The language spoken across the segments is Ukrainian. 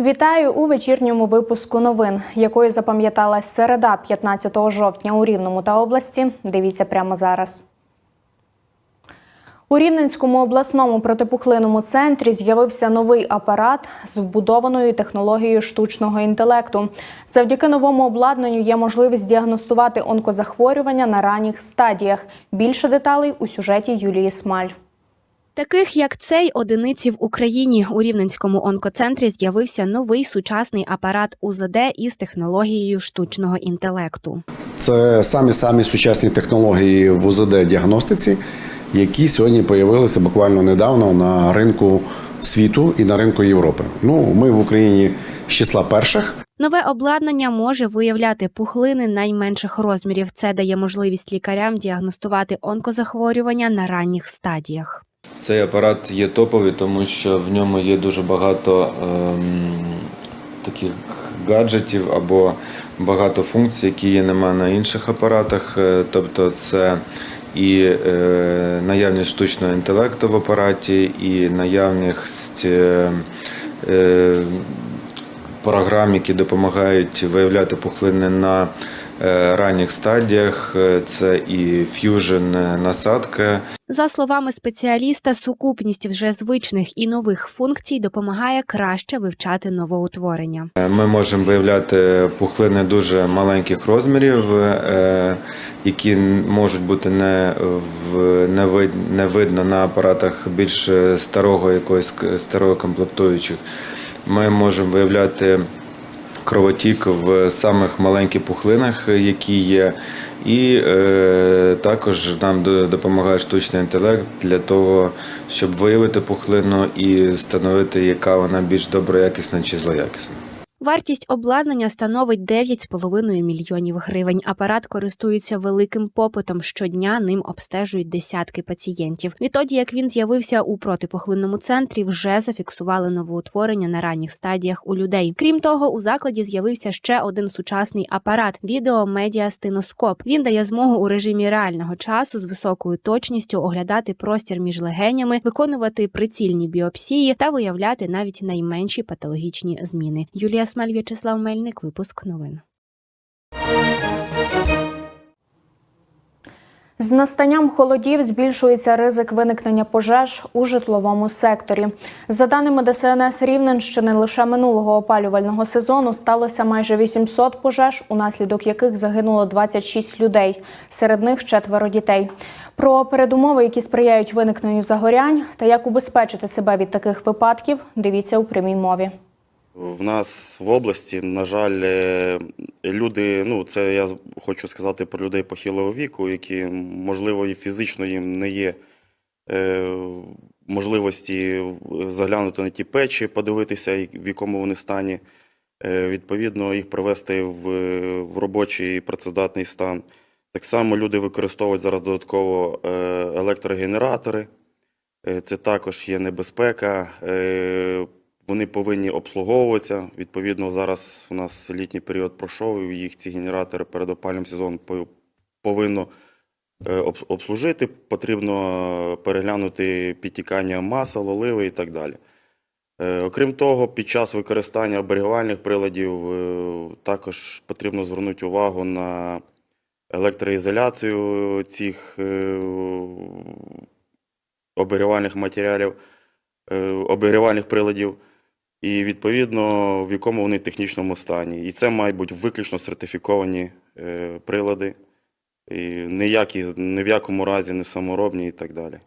Вітаю у вечірньому випуску новин, якою запам'яталась середа 15 жовтня у Рівному та області. Дивіться прямо зараз. У Рівненському обласному протипухлинному центрі з'явився новий апарат з вбудованою технологією штучного інтелекту. Завдяки новому обладнанню є можливість діагностувати онкозахворювання на ранніх стадіях. Більше деталей у сюжеті Юлії Смаль. Таких як цей одиниці в Україні у Рівненському онкоцентрі з'явився новий сучасний апарат УЗД із технологією штучного інтелекту. Це самі самі сучасні технології в УЗД діагностиці, які сьогодні з'явилися буквально недавно на ринку світу і на ринку Європи. Ну, ми в Україні з числа перших. Нове обладнання може виявляти пухлини найменших розмірів. Це дає можливість лікарям діагностувати онкозахворювання на ранніх стадіях. Цей апарат є топовий, тому що в ньому є дуже багато ем, таких гаджетів або багато функцій, які є нема на інших апаратах. Е, Тобто це і е, наявність штучного інтелекту в апараті, і наявність е, е, програм, які допомагають виявляти пухлини на ранніх стадіях. Е, Це і ф'южн насадка, За словами спеціаліста, сукупність вже звичних і нових функцій допомагає краще вивчати новоутворення. Ми можемо виявляти пухлини дуже маленьких розмірів, е, які можуть бути не, в- не, вид, не видно на апаратах більш старого якоїсь старого комплектуючих. Ми можемо виявляти кровотік в самих маленьких пухлинах, які є, і е, також нам допомагає штучний інтелект для того, щоб виявити пухлину і встановити, яка вона більш доброякісна чи злоякісна. Вартість обладнання становить 9,5 мільйонів гривень. Апарат користується великим попитом. Щодня ним обстежують десятки пацієнтів. Відтоді, як він з'явився у протипухлинному центрі, вже зафіксували новоутворення на ранніх стадіях у людей. Крім того, у закладі з'явився ще один сучасний апарат відеомедіастиноскоп. Він дає змогу у режимі реального часу з високою точністю оглядати простір між легенями, виконувати прицільні біопсії та виявляти навіть найменші патологічні зміни. Юлія Смаль, В'ячеслав Мельник, випуск новин. З настанням холодів збільшується ризик виникнення пожеж у житловому секторі. За даними ДСНС Рівненщини, лише минулого опалювального сезону сталося майже 800 пожеж, унаслідок яких загинуло 26 людей, серед них четверо дітей. Про передумови, які сприяють виникненню загорянь, та як убезпечити себе від таких випадків, дивіться у прямій мові. В нас в області, на жаль, е, люди, ну це я хочу сказати про людей похилого віку, які, можливо, і фізично їм не є е, можливості заглянути на ті печі, подивитися, в якому вони стані. Е, Відповідно, їх привести в, в робочий працездатний стан. Так само люди використовують зараз додатково е, електрогенератори. Е, Це також є небезпека. Е, Вони повинні обслуговуватися. Відповідно, зараз у нас літній період пройшов, і їх ці генератори перед опалювальним сезоном повинно е, обслужити. Потрібно е, переглянути підтікання масел, оливи і так далі. Е, Окрім того, під час використання оберігувальних приладів також потрібно звернути увагу на електроізоляцію цих оберігувальних матеріалів, обігрівальних приладів, і відповідно в якому вони технічному стані. І це мають бути виключно сертифіковані е, прилади, і ніякі, ні в якому разі не саморобні і так далі.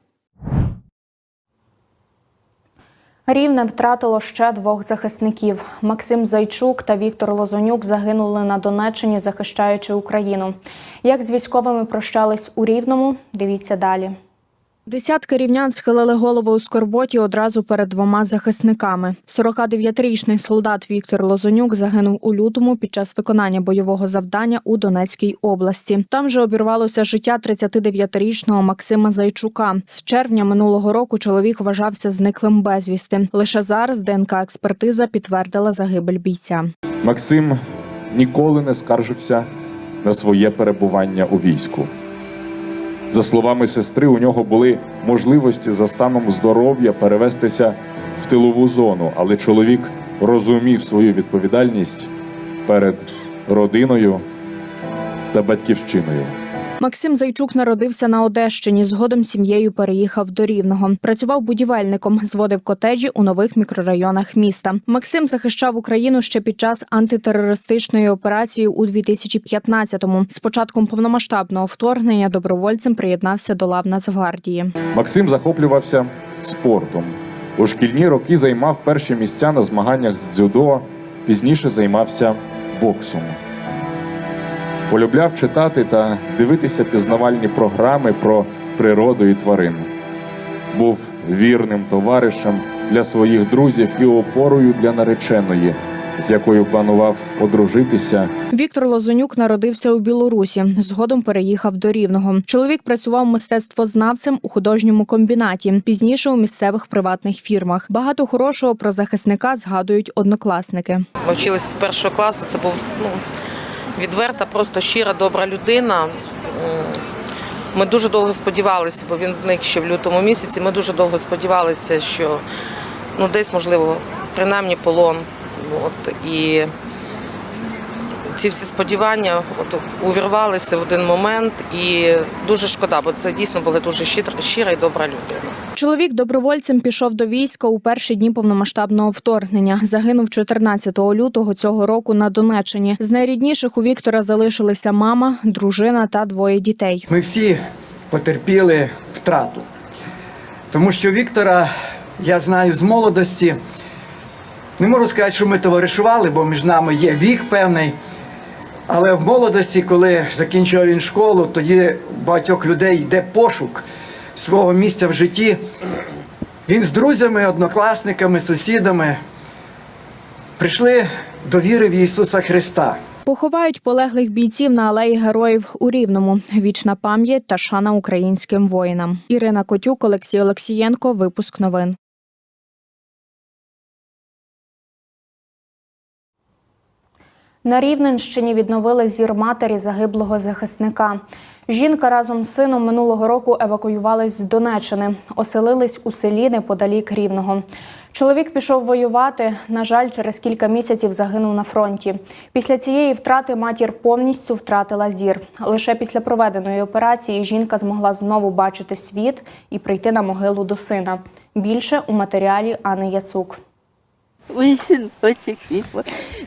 Рівне втратило ще двох захисників. Максим Зайчук та Віктор Лозонюк загинули на Донеччині, захищаючи Україну. Як з військовими прощались у Рівному? Дивіться далі. Десятки рівнян схилили голови у скорботі одразу перед двома захисниками. 49-річний солдат Віктор Лозонюк загинув у лютому під час виконання бойового завдання у Донецькій області. Там же обірвалося життя 39-річного Максима Зайчука. З червня минулого року чоловік вважався зниклим безвісти. Лише зараз ДНК-експертиза підтвердила загибель бійця. Максим ніколи не скаржився на своє перебування у війську. За словами сестри, у нього були можливості за станом здоров'я перевестися в тилову зону, але чоловік розумів свою відповідальність перед родиною та батьківщиною. Максим Зайчук народився на Одещині. Згодом сім'єю переїхав до Рівного. Працював будівельником, зводив котеджі у нових мікрорайонах міста. Максим захищав Україну ще під час антитерористичної операції у 2015-му. З початком повномасштабного вторгнення добровольцем приєднався до лав Нацгвардії. Максим захоплювався спортом. У шкільні роки займав перші місця на змаганнях з дзюдо, пізніше займався боксом. Полюбляв читати та дивитися пізнавальні програми про природу і тварин. Був вірним товаришем для своїх друзів і опорою для нареченої, з якою планував одружитися Віктор Лозонюк народився у Білорусі. Згодом переїхав до Рівного. Чоловік працював мистецтвознавцем у художньому комбінаті, пізніше у місцевих приватних фірмах. Багато хорошого про захисника згадують однокласники. Вчилися з першого класу. Це був ну, відверта, просто щира, добра людина. Ми дуже довго сподівалися, бо він зник ще в лютому місяці. Ми дуже довго сподівалися, що ну, десь, можливо, принаймні полон. От, і ці всі сподівання от, увірвалися в один момент. І дуже шкода, бо це дійсно була дуже щира, щира і добра людина. Чоловік добровольцем пішов до війська у перші дні повномасштабного вторгнення. Загинув 14 лютого цього року на Донеччині. З найрідніших у Віктора залишилися мама, дружина та двоє дітей. Ми всі потерпіли втрату. Тому що Віктора я знаю з молодості. Не можу сказати, що ми товаришували, бо між нами є вік певний. Але в молодості, коли закінчував він школу, тоді багатьох людей йде пошук свого місця в житті. Він з друзями, однокласниками, сусідами прийшли до віри в Ісуса Христа. Поховають полеглих бійців на алеї героїв у Рівному. Вічна пам'ять та шана українським воїнам. Ірина Котюк, Олексій Олексієнко. Випуск новин. На Рівненщині відновили зір матері загиблого захисника. Жінка разом з сином минулого року евакуювались з Донеччини, оселились у селі неподалік Рівного. Чоловік пішов воювати. На жаль, через кілька місяців загинув на фронті. Після цієї втрати матір повністю втратила зір. Лише після проведеної операції жінка змогла знову бачити світ і прийти на могилу до сина. Більше у матеріалі Анни Яцук. Ой, синочок,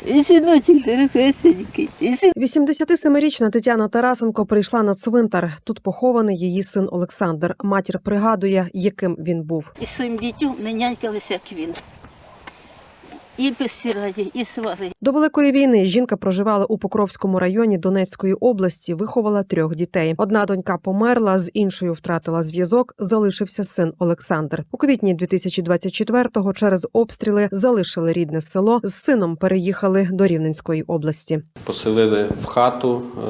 і синочок дорогесенький, 87-річна Тетяна Тарасенко прийшла на цвинтар. Тут похований її син Олександр. Матір пригадує, яким він був. і своїм дітям не нянькалися, як він. І безсіраді, і свари. До великої війни жінка проживала у Покровському районі Донецької області. Виховала трьох дітей. Одна донька померла, з іншою втратила зв'язок. Залишився син Олександр. У квітні 2024-го через обстріли залишили рідне село. З сином переїхали до Рівненської області. поселили в хату е,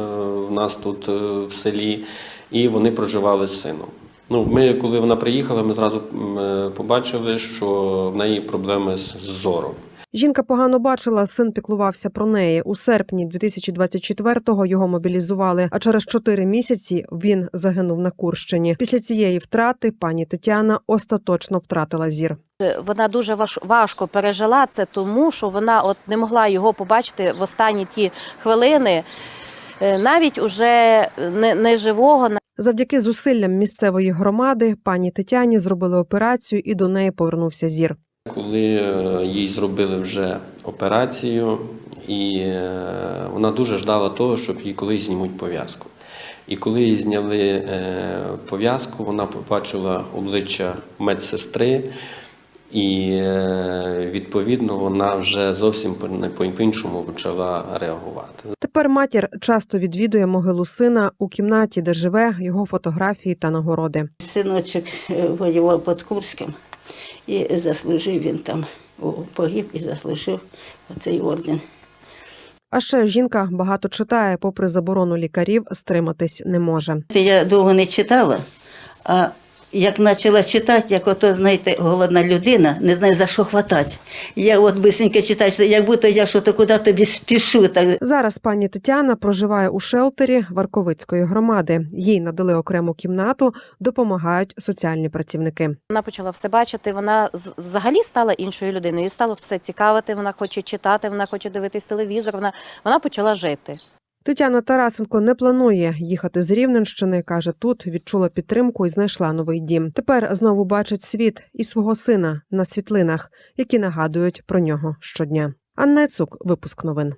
в нас тут е, в селі, і вони проживали з сином. Ну, ми, коли вона приїхала, ми зразу е, побачили, що в неї проблеми з з зором. Жінка погано бачила, син піклувався про неї. У серпні 2024-го його мобілізували. А через чотири місяці він загинув на Курщині. Після цієї втрати пані Тетяна остаточно втратила зір. Вона дуже важ- важко пережила це, тому що вона от не могла його побачити в останні ті хвилини, е, навіть уже не, не живого. Завдяки зусиллям місцевої громади пані Тетяні зробили операцію, і до неї повернувся зір. Коли е, їй зробили вже операцію, і е, вона дуже ждала того, щоб їй колись знімуть пов'язку. І коли їй зняли е, пов'язку, вона побачила обличчя медсестри, і відповідно вона вже зовсім по- не- по-іншому почала реагувати. Тепер матір часто відвідує могилу сина у кімнаті, де живе його фотографії та нагороди. Синочок воював під Курськом і заслужив він там, погиб і заслужив оцей орден. А ще жінка багато читає, попри заборону лікарів, стриматись не може. Я довго не читала, а як почала читати, як ото, знаєте, голодна людина, не знає за що хватати. Я от бисенько читаю, що як будто я що то куди тобі спішу. Так Зараз пані Тетяна проживає у шелтері Варковицької громади. Їй надали окрему кімнату, допомагають соціальні працівники. Вона почала все бачити. Вона взагалі стала іншою людиною. Їй стало все цікавити. Вона хоче читати, вона хоче дивитись телевізор. Вона, вона почала жити. Тетяна Тарасенко не планує їхати з Рівненщини. каже, тут відчула підтримку і знайшла новий дім. Тепер знову бачить світ і свого сина на світлинах, які нагадують про нього щодня. Анна Цук, випуск новин.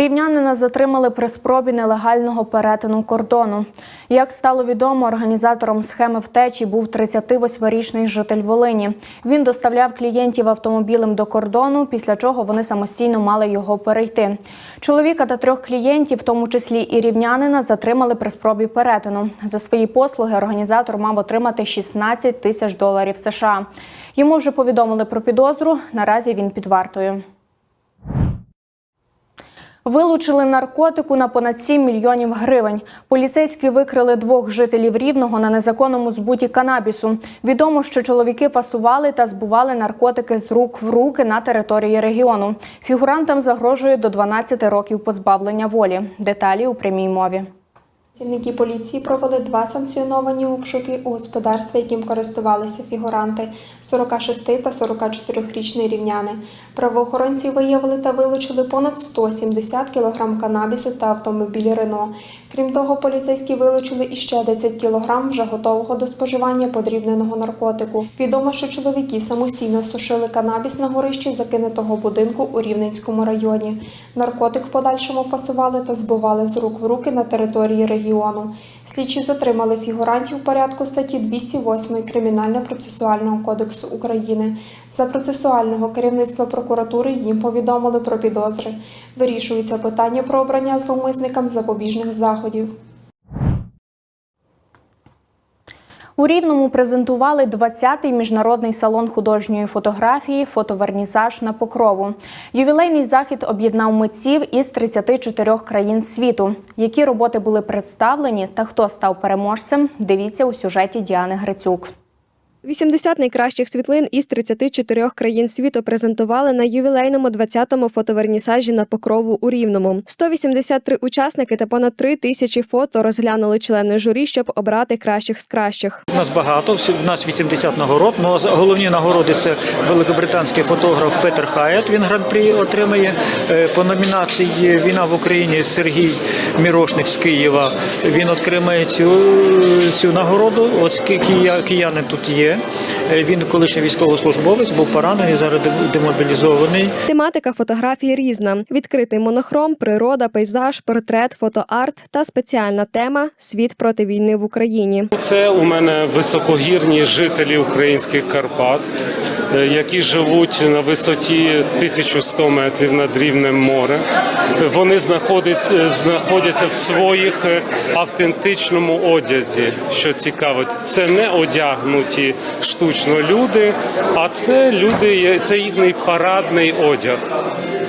Рівнянина затримали при спробі нелегального перетину кордону. Як стало відомо, організатором схеми втечі був 38-річний житель Волині. Він доставляв клієнтів автомобілем до кордону, після чого вони самостійно мали його перейти. Чоловіка та трьох клієнтів, в тому числі і рівнянина, затримали при спробі перетину. За свої послуги організатор мав отримати 16 тисяч доларів США. Йому вже повідомили про підозру. Наразі він під вартою. Вилучили наркотику на понад 7 мільйонів гривень. Поліцейські викрили двох жителів Рівного на незаконному збуті канабісу. Відомо, що чоловіки фасували та збували наркотики з рук в руки на території регіону. Фігурантам загрожує до 12 років позбавлення волі. Деталі у прямій мові. Працівники поліції провели два санкціоновані обшуки у господарстві, яким користувалися фігуранти 46 та 44-річні рівняни. Правоохоронці виявили та вилучили понад 170 кг канабісу та автомобіль Рено. Крім того, поліцейські вилучили іще 10 кілограм вже готового до споживання подрібненого наркотику. Відомо, що чоловіки самостійно сушили канабіс на горищі закинутого будинку у Рівненському районі. Наркотик в подальшому фасували та збували з рук в руки на території регіону. Слідчі затримали фігурантів в порядку статті 208 Кримінально-процесуального кодексу України. За процесуального керівництва прокуратури їм повідомили про підозри. Вирішується питання про обрання зловмисникам запобіжних заходів. У Рівному презентували 20-й міжнародний салон художньої фотографії Фотовернісаж на покрову. Ювілейний захід об'єднав митців із 34 країн світу. Які роботи були представлені та хто став переможцем? Дивіться у сюжеті Діани Грицюк. 80 найкращих світлин із 34 країн світу презентували на ювілейному 20-му фотовернісажі на Покрову у Рівному. 183 учасники та понад 3 тисячі фото розглянули члени журі, щоб обрати кращих з кращих. У нас багато, у нас 80 нагород. Ну, головні нагороди це великобританський фотограф Петер Хаєт. Він гран-прі отримає Е, по номінації Війна в Україні Сергій Мірошник з Києва. Він отримає цю, цю нагороду. Я киянин тут є. Е, Він колишній військовослужбовець, був поранений, зараз демобілізований. Тематика фотографії різна: відкритий монохром, природа, пейзаж, портрет, фотоарт та спеціальна тема Світ проти війни в Україні. Це у мене високогірні жителі українських Карпат, які живуть на висоті 1100 метрів над рівнем моря. Вони знаходять- знаходяться в своїх е, автентичному одязі. Що цікаво, це не одягнуті штучно люди, а це люди, це їхній парадний одяг.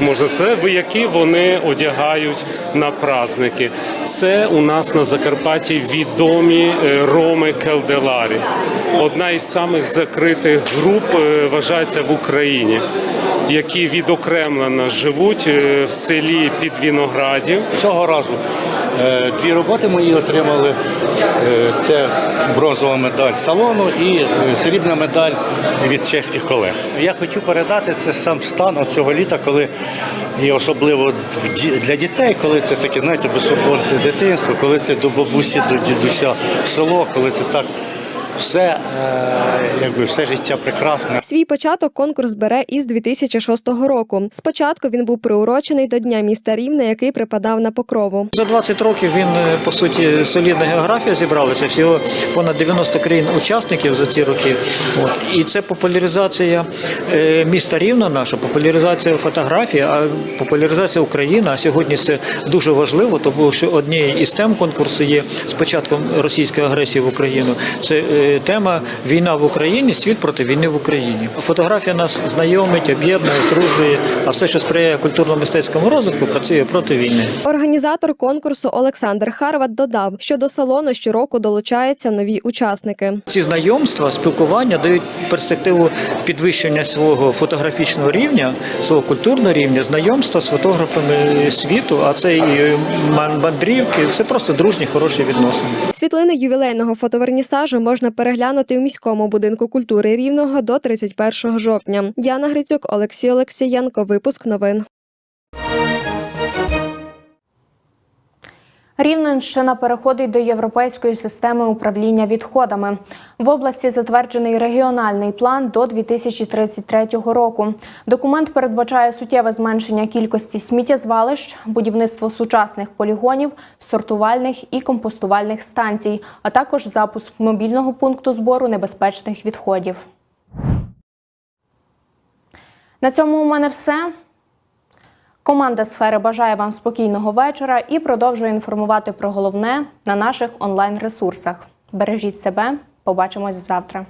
Можна сказати, які вони одягають на праздники. Це у нас на Закарпатті відомі е, роми Келделарі. Одна із самих закритих груп е, вважається в Україні, які відокремлено живуть е, в селі під Віноградів. Цього разу дві роботи мої отримали. Е, Це бронзова медаль салону і е, срібна медаль від чеських колег. Я хотів передати це сам стан цього літа, коли і особливо для дітей, коли це таке, знаєте, безтурботне дитинство, коли це до бабусі, до дідуся в село, коли це так все, е, якби все життя прекрасне. Свій початок конкурс бере із 2006 року. Спочатку він був приурочений до Дня міста Рівне, який припадав на покрову. За 20 років він е, по суті солідна географія зібралася. Всього понад 90 країн учасників за ці роки. От і це популяризація е, міста Рівно, наша популяризація фотографії, а популяризація України. А сьогодні це дуже важливо, тому що однією із тем конкурсу є з початком російської агресії в Україну. Це тема війна в Україні, світ проти війни в Україні. Фотографія нас знайомить, об'єднує, здружує, а все, що сприяє культурно-мистецькому розвитку, працює проти війни. Організатор конкурсу Олександр Харват додав, що до салону щороку долучаються нові учасники. Ці знайомства, спілкування дають перспективу підвищення свого фотографічного рівня, свого культурного рівня, знайомства з фотографами світу. А це і мандрівки, це просто дружні, хороші відносини. Світлини ювілейного фотовернісажу можна переглянути у міському будинку культури Рівного до 31 жовтня. Діана Грицюк, Олексій Олексієнко. Випуск новин. Рівненщина переходить до європейської системи управління відходами. В області затверджений регіональний план до 2033 року. Документ передбачає суттєве зменшення кількості сміттєзвалищ, будівництво сучасних полігонів, сортувальних і компостувальних станцій, а також запуск мобільного пункту збору небезпечних відходів. На цьому у мене все. Команда сфери бажає вам спокійного вечора і продовжує інформувати про головне на наших онлайн ресурсах. Бережіть себе, побачимось завтра.